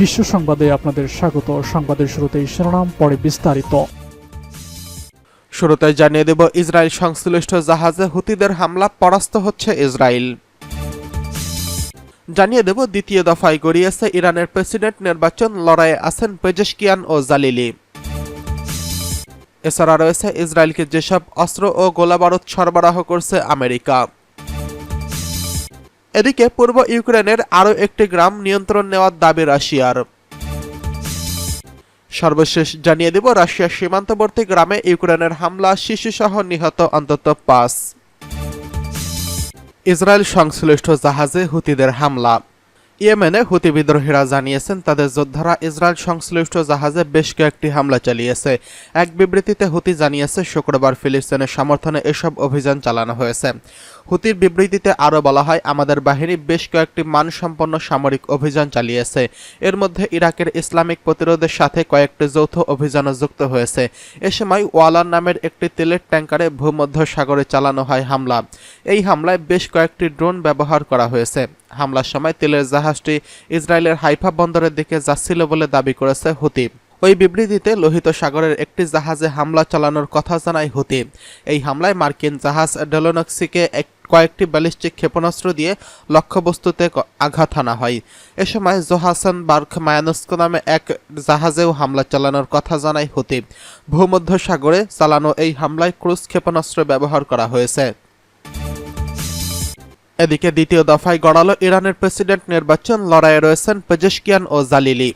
বিশ্ব সংবাদে আপনাদের স্বাগত। সংবাদের শুরুতেই শিরোনাম, পরে বিস্তারিত। শুরুতে জানিয়ে দেব, ইসরায়েল সংশ্লিষ্ট জাহাজে হুতিদের হামলা পরাস্ত হচ্ছে ইসরায়েল। জানিয়ে দেব, দ্বিতীয় দফায় গড়িয়েছে ইরানের প্রেসিডেন্ট নির্বাচন, লড়াইয়ে আছেন পেজেশকিয়ান ও জালিলি। এছাড়া রয়েছে ইসরায়েলকে যেসব অস্ত্র ও গোলাবারুদ সরবরাহ করছে আমেরিকা। এদিকে পূর্ব ইউক্রেনের আরও একটি গ্রাম নিয়ন্ত্রণ নেওয়ার দাবি রাশিয়ার। সর্বশেষ জানিয়ে দেব, রাশিয়ার সীমান্তবর্তী গ্রামে ইউক্রেনের হামলা, শিশুসহ নিহত অন্তত পাঁচ। ইসরায়েল সংশ্লিষ্ট জাহাজে হুতিদের হামলা। ইয়েমেনে হুতি বিদ্রোহীরা জানিয়েছেন, তাদের যোদ্ধারা ইসরায়েল সংশ্লিষ্ট জাহাজে বেশ কয়েকটি হামলা চালিয়েছে। এক বিবৃতিতে হুতি জানিয়েছে, শুক্রবার ফিলিস্তিনের সমর্থনে এসব অভিযান চালানো হয়েছে। হুতির বিবৃতিতে আরও বলা হয়, আমাদের বাহিনী বেশ কয়েকটি মানসম্পন্ন সামরিক অভিযান চালিয়েছে। এর মধ্যে ইরাকের ইসলামিক প্রতিরোধের সাথে কয়েকটি যৌথ অভিযানও যুক্ত হয়েছে। এ সময় ওয়ালার নামের একটি তেলের ট্যাঙ্কারে ভূমধ্য সাগরে চালানো হয় হামলা। এই হামলায় বেশ কয়েকটি ড্রোন ব্যবহার করা হয়েছে। হামলার সময় তেলের জাহাজটি ইসরায়েলের হাইফা বন্দরের দিকে যাচ্ছিল বলে দাবি করেছে হুতি। ওই বিবৃতিতে লোহিত সাগরের একটি জাহাজে হামলা চালানোর কথা জানায় হুতি। এই হামলায় মার্কিন জাহাজ ডেলোনক্সিকে এক, কয়েকটি ব্যালিস্টিক ক্ষেপণাস্ত্র দিয়ে লক্ষ্যবস্তুতে আঘাত আনা হয়। এ সময় জোহাসান বার্খ মায়ানুস্কো নামে এক জাহাজেও হামলা চালানোর কথা জানায় হুতি। ভূমধ্য সাগরে চালানো এই হামলায় ক্রুজ ক্ষেপণাস্ত্র ব্যবহার করা হয়েছে। এদিকে দ্বিতীয় দফায় গড়ালো ইরানের প্রেসিডেন্ট নির্বাচন, লড়াইয়ে রয়েছেন পেজেশকিয়ান ও জালিলি।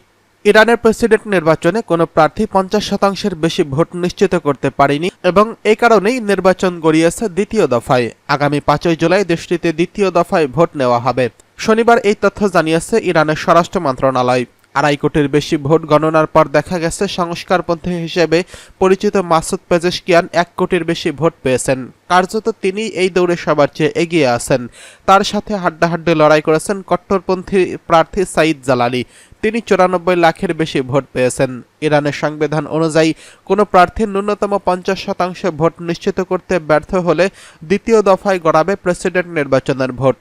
ইরানের প্রেসিডেন্ট নির্বাচনে কোনো প্রার্থী পঞ্চাশ শতাংশের বেশি ভোট নিশ্চিত করতে পারেনি এবং এ কারণেই নির্বাচন গড়িয়েছে দ্বিতীয় দফায়। আগামী পাঁচই জুলাই দেশটিতে দ্বিতীয় দফায় ভোট নেওয়া হবে। শনিবার এই তথ্য জানিয়েছে ইরানের স্বরাষ্ট্র মন্ত্রণালয়। আড়াই কোটির বেশি ভোট গণনার পর দেখা গেছে সংস্কারপন্থী হিসেবে পরিচিত মাসুদ পেজেশকিয়ান এক কোটির বেশি ভোট পেয়েছেন। কার্যত তিনি এই দৌড়ে সবার চেয়ে এগিয়ে আছেন। তার সাথে হাড্ডাহাড্ডি লড়াই করেছেন কট্টরপন্থী প্রার্থী সাইদ জালালি। তিনি চুরানব্বই লাখের বেশি ভোট পেয়েছেন। ইরানের সংবিধান অনুযায়ী কোনো প্রার্থীর ন্যূনতম পঞ্চাশ শতাংশ ভোট নিশ্চিত করতে ব্যর্থ হলে দ্বিতীয় দফায় গড়াবে প্রেসিডেন্ট নির্বাচনের ভোট।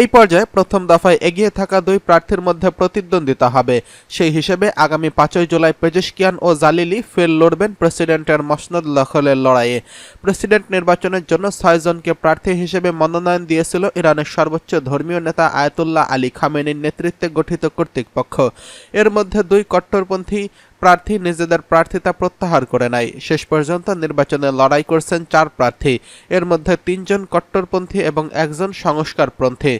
এই পর্যায়ে প্রথম দফায় এগিয়ে থাকা দুই প্রার্থীর মধ্যে প্রতিদ্বন্দ্বিতা হবে। সেই হিসেবে আগামী পাঁচই জুলাই পেজেশকিয়ান ও জালিলি ফের লড়বেন প্রেসিডেন্টের মসনদ দখলের লড়াইয়ে। প্রেসিডেন্ট নির্বাচনের জন্য ছয়জনকে প্রার্থী হিসেবে মনোনয়ন দিয়েছিল ইরানের সর্বোচ্চ ধর্মীয় নেতা আয়াতুল্লাহ আলী খামেনির নেতৃত্বে গঠিত কর্তৃপক্ষ। এর মধ্যে দুই কট্টরপন্থী প্রার্থী নিজেদের প্রার্থিতা প্রত্যাহার করে নেয়। শেষ পর্যন্ত নির্বাচনে লড়াই করছেন চার প্রার্থী। এর মধ্যে তিনজন কট্টরপন্থী এবং একজন সংস্কারপন্থী।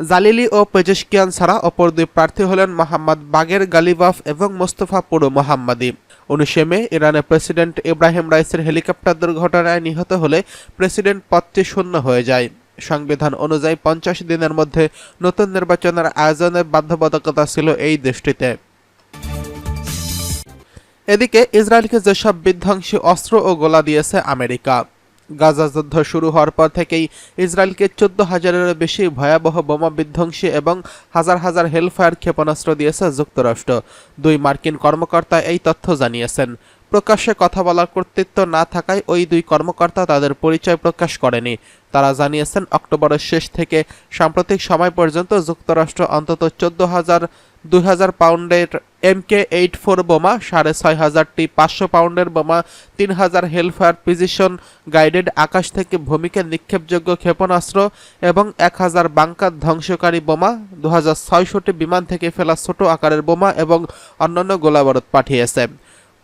জালিলি ও পেজেশকিয়ান ছাড়া অপর দুই প্রার্থী হলেন মোহাম্মদ বাগের গালিবাফ এবং মোস্তফা পুরো মোহাম্মদী। উনিশে মে ইরানের প্রেসিডেন্ট ইব্রাহিম রাইসের হেলিকপ্টার দুর্ঘটনায় নিহত হলে প্রেসিডেন্ট পদটি শূন্য হয়ে যায়। সংবিধান অনুযায়ী পঞ্চাশ দিনের মধ্যে নতুন নির্বাচনের আয়োজনের বাধ্যবাধকতা ছিল এই দেশটিতে। এদিকে ইসরায়েলকে যেসব বিধ্বংসী অস্ত্র ও গোলা দিয়েছে আমেরিকা। গাজা যুদ্ধ শুরু হওয়ার পর থেকেই ইসরায়েলকে চোদ্দ হাজারেরও বেশি ভয়াবহ বোমা বিধ্বংসী এবং হাজার হাজার হেলফায়ার ক্ষেপণাস্ত্র দিয়েছে যুক্তরাষ্ট্র। দুই মার্কিন কর্মকর্তা এই তথ্য জানিয়েছেন। প্রকাশ্যে কথা বলার কর্তৃত্ব না থাকায় ওই দুই কর্মকর্তা তাদের পরিচয় প্রকাশ করেনি। তারা জানিয়েছেন, অক্টোবরের শেষ থেকে সাম্প্রতিক সময় পর্যন্ত যুক্তরাষ্ট্র অন্তত চোদ্দ হাজার দুই হাজার পাউন্ডের এমকে এইট ফোর বোমা, সাড়ে ছয় হাজারটি পাঁচশো পাউন্ডের বোমা, তিন হাজার হেলফায়ার প্রিজিশন গাইডেড আকাশ থেকে ভূমিকে নিক্ষেপযোগ্য ক্ষেপণাস্ত্র এবং এক হাজার বাংকার ধ্বংসকারী বোমা দু হাজার ছয়শটি বিমান থেকে ফেলা ছোট আকারের বোমা এবং অন্যান্য গোলাবারুদ পাঠিয়েছে।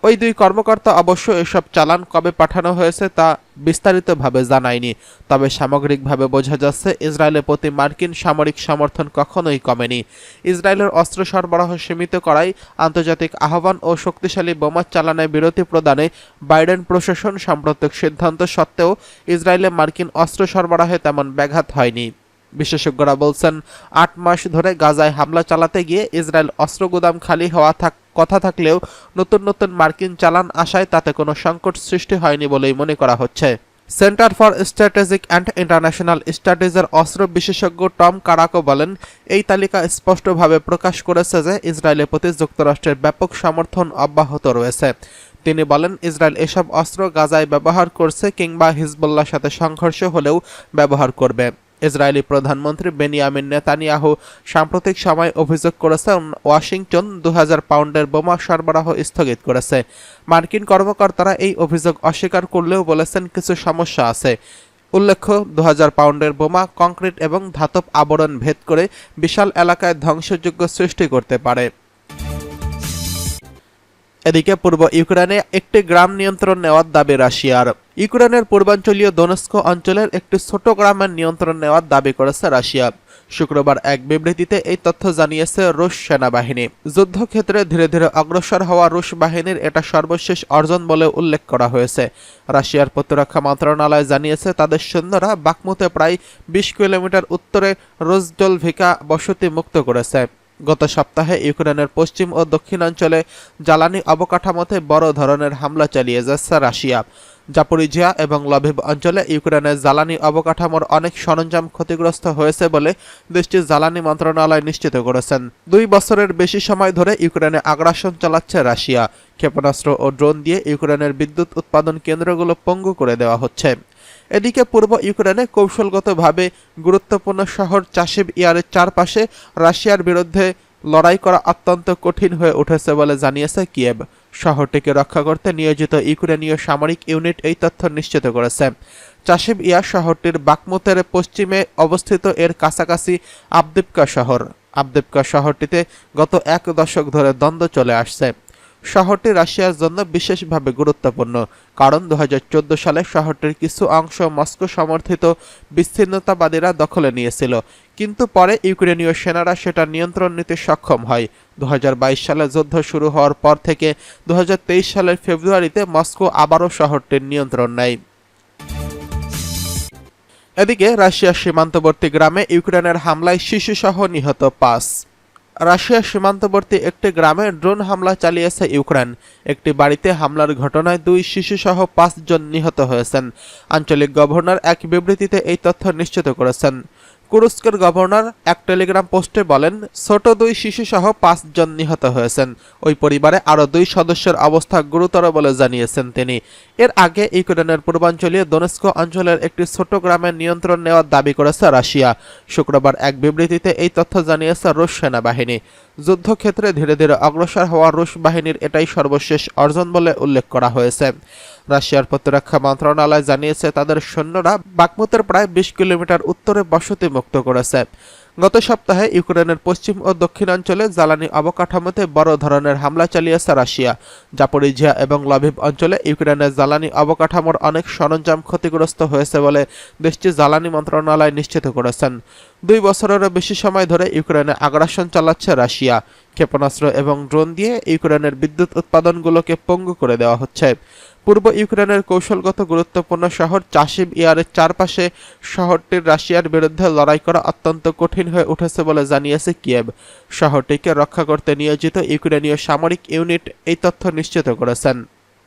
ওই দুই কর্মকর্তা অবশ্য এসব চালান কবে পাঠানো হয়েছে তা বিস্তারিতভাবে জানায়নি, তবে সামগ্রিকভাবে বোঝা যাচ্ছে ইসরায়েলের প্রতি মার্কিন সামরিক সমর্থন কখনোই কমেনি। ইসরায়েলের অস্ত্র সরবরাহ সীমিত করাই আন্তর্জাতিক আহ্বান ও শক্তিশালী বোমা চালানায় বিরতি প্রদানে বাইডেন প্রশাসন সাম্প্রতিক সিদ্ধান্ত সত্ত্বেও ইসরায়েলে মার্কিন অস্ত্র সরবরাহে তেমন ব্যাঘাত হয়নি। বিশেষজ্ঞরা বলছেন, আট মাস ধরে গাজায় হামলা চালাতে গিয়ে ইসরায়েল অস্ত্র গুদাম খালি হওয়া থাক কথা থাকলেও নতুন নতুন মার্কিন চালান আসায় তাতে কোনো সংকট সৃষ্টি হয়নি বলেই মনে করা হচ্ছে। Centre for strategic and international স্টাডিজের অস্ত্র বিশেষজ্ঞ টম কারাকো বলেন, এই তালিকা স্পষ্টভাবে প্রকাশ করেছে যে ইসরায়েলের প্রতি যুক্তরাষ্ট্রের ব্যাপক সমর্থন অব্যাহত রয়েছে। তিনি বলেন, ইসরায়েল এসব অস্ত্র গাজায় ব্যবহার করছে কিংবা হিজবুল্লাহর সাথে সংঘর্ষ হলেও ব্যবহার করবে। ইসরায়েলি প্রধানমন্ত্রী বেনিয়ামিন নেতানিয়াহু সাম্প্রতিক সময় অভিযোগ করেছেন, ওয়াশিংটন দু পাউন্ডের বোমা সরবরাহ স্থগিত করেছে। মার্কিন কর্মকর্তারা এই অভিযোগ অস্বীকার করলেও বলেছেন কিছু সমস্যা আছে। উল্লেখ্য দু হাজার পাউন্ডের বোমা, কংক্রিট এবং ধাতব আবরণ ভেদ করে বিশাল এলাকায় ধ্বংসযোগ্য সৃষ্টি করতে পারে। এদিকে পূর্ব ইউক্রেনে একটি গ্রাম নিয়ন্ত্রণ নেওয়ার দাবি রাশিয়ার। ইউক্রেনের পূর্বাঞ্চলীয় দোনস্ক অঞ্চলের একটি ছোট গ্রামের নিয়ন্ত্রণ নেওয়ার দাবি করেছে রাশিয়া। শুক্রবার এক বিবৃতিতে এই তথ্য জানিয়েছে রুশ সেনাবাহিনী। যুদ্ধক্ষেত্রে ধীরে ধীরে অগ্রসর হওয়া রুশ বাহিনীর এটা সর্বশেষ অর্জন বলে উল্লেখ করা হয়েছে। রাশিয়ার প্রতিরক্ষা মন্ত্রণালয় জানিয়েছে তাদের সৈন্যরা বাকমুতে প্রায় বিশ কিলোমিটার উত্তরে রোজডলভিকা বসতি মুক্ত করেছে। গত সপ্তাহে ইউক্রেনের পশ্চিম ও দক্ষিণাঞ্চলে জ্বালানি অবকাঠামোতে বড় ধরনের হামলা চালিয়ে যাচ্ছে রাশিয়া। জাপোরিজিয়া এবং লভিভ অঞ্চলে ইউক্রেনের জ্বালানি অবকাঠামোর অনেক সরঞ্জাম ক্ষতিগ্রস্ত হয়েছে বলে দেশটির জ্বালানি মন্ত্রণালয় নিশ্চিত করেছেন। দুই বছরের বেশি সময় ধরে ইউক্রেনে আগ্রাসন চালাচ্ছে রাশিয়া। ক্ষেপণাস্ত্র ও ড্রোন দিয়ে ইউক্রেনের বিদ্যুৎ উৎপাদন কেন্দ্রগুলো পঙ্গু করে দেওয়া হচ্ছে। এদিকে পূর্ব ইউক্রেনে কৌশলগতভাবে গুরুত্বপূর্ণ শহর চাশিব ইয়ারের চারপাশে রাশিয়ার বিরুদ্ধে লড়াই করা অত্যন্ত কঠিন হয়ে উঠেছে বলে জানিয়েছে কিয়েভ। শহরটিকে রক্ষা করতে নিয়োজিত ইউক্রেনীয় সামরিক ইউনিট এই তথ্য নিশ্চিত করেছে। চাশিব ইয়ার শহরটির বাকমুতের পশ্চিমে অবস্থিত এর কাছাকাছি আবদিপকা শহর। আবদিপকা শহরটিতে গত এক দশক ধরে দ্বন্দ্ব চলে আসছে। শহরটি রাশিয়ার জন্য বিশেষভাবে গুরুত্বপূর্ণ, কারণ দুহাজার চোদ্দ সালে শহরটির কিছু অংশ মস্কো সমর্থিত বিচ্ছিন্নতাবাদীরা দখলে নিয়েছিল, কিন্তু পরে ইউক্রেনীয় সেনারা সেটা নিয়ন্ত্রণ নিতে সক্ষম হয়। দুই হাজার বাইশ সালে যুদ্ধ শুরু হওয়ার পর থেকে দু হাজার তেইশ সালের ফেব্রুয়ারিতে মস্কো আবারও শহরটির নিয়ন্ত্রণ নেয়। এদিকে রাশিয়ার সীমান্তবর্তী গ্রামে ইউক্রেনের হামলায় শিশুসহ নিহত পাঁচ। রাশিয়ার সীমান্তবর্তী একটি গ্রামে ড্রোন হামলা চালিয়েছে ইউক্রেন। একটি বাড়িতে হামলার ঘটনায় দুই শিশুসহ পাঁচজন নিহত হয়েছেন। আঞ্চলিক গভর্নর এক বিবৃতিতে এই তথ্য নিশ্চিত করেছেন। কুরস্কের গভর্নর এক টেলিগ্রাম পোস্টে বলেন, ছোট দুই শিশু শিশুসহ পাঁচজন নিহত হয়েছেন। ওই পরিবারে আরও দুই সদস্যের অবস্থা গুরুতর বলে জানিয়েছেন তিনি। এর আগে ইউক্রেনের পূর্বাঞ্চলীয় দোনেস্ক অঞ্চলের একটি ছোট গ্রামের নিয়ন্ত্রণ নেওয়ার দাবি করেছে রাশিয়া। শুক্রবার এক বিবৃতিতে এই তথ্য জানিয়েছে রুশ সেনাবাহিনী। যুদ্ধক্ষেত্রে ধীরে ধীরে অগ্রসর হওয়া রুশ বাহিনীর এটাই সর্বশেষ অর্জন বলে উল্লেখ করা হয়েছে। রাশিয়ার প্রতিরক্ষা মন্ত্রণালয় জানিয়েছে, তাদের সৈন্যরা বাকমুতের প্রায় বিশ কিলোমিটার উত্তরে বসতি মুক্ত করেছে। গত সপ্তাহে ইউক্রেনের পশ্চিম ও দক্ষিণাঞ্চলে জ্বালানি অবকাঠামোতে বড় ধরনের হামলা চালিয়েছে রাশিয়া। জাপোরিজিয়া এবং লভিভ অঞ্চলে ইউক্রেনের জ্বালানি অবকাঠামোর অনেক সরঞ্জাম ক্ষতিগ্রস্ত হয়েছে বলে দেশটির জ্বালানি মন্ত্রণালয় নিশ্চিত করেছেন। দুই বছরেরও বেশি সময় ধরে ইউক্রেনে আগ্রাসন চালাচ্ছে রাশিয়া। ক্ষেপণাস্ত্র এবং ড্রোন দিয়ে ইউক্রেনের বিদ্যুৎ উৎপাদনগুলোকে পঙ্গু করে দেওয়া হচ্ছে। পূর্ব ইউক্রেনের কৌশলগত গুরুত্বপূর্ণ শহর চাশিব ইয়ারের চারপাশে শহরটির রাশিয়ার বিরুদ্ধে লড়াই করা অত্যন্ত কঠিন হয়ে উঠেছে বলে জানিয়েছে কিয়েভ। শহরটিকে রক্ষা করতে নিয়োজিত ইউক্রেনীয় সামরিক ইউনিট এই তথ্য নিশ্চিত করেছেন।